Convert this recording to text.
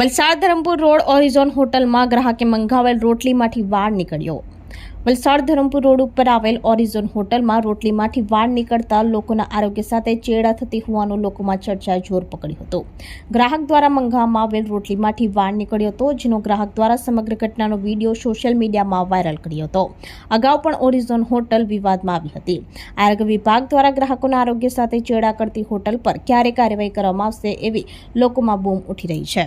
Valsad Dharampur road Orizon હોટલમાં ગ્રાહકે મંગાવેલ રોટલીમાંથી વાળ નીકળ્યો. વલસાડ ધરમપુર રોડ ઉપર આવેલ ઓરિઝોન હોટલમાં રોટલીમાંથી વાળ નીકળતા લોકોના આરોગ્ય સાથે ચેડા થતી હોવાનું લોકોમાં ચર્ચાએ જોર પકડ્યો હતો. ગ્રાહક દ્વારા મંગાવવામાં આવેલ રોટલીમાંથી વાળ નીકળ્યો હતો, જેનો ગ્રાહક દ્વારા સમગ્ર ઘટનાનો વીડિયો સોશિયલ મીડિયામાં વાયરલ કર્યો હતો. અગાઉ પણ ઓરિઝોન હોટલ વિવાદમાં આવી હતી. આરોગ્ય વિભાગ દ્વારા ગ્રાહકોના આરોગ્ય સાથે ચેડા કરતી હોટલ પર ક્યારે કાર્યવાહી કરવામાં આવશે એવી લોકોમાં બૂમ ઉઠી રહી છે.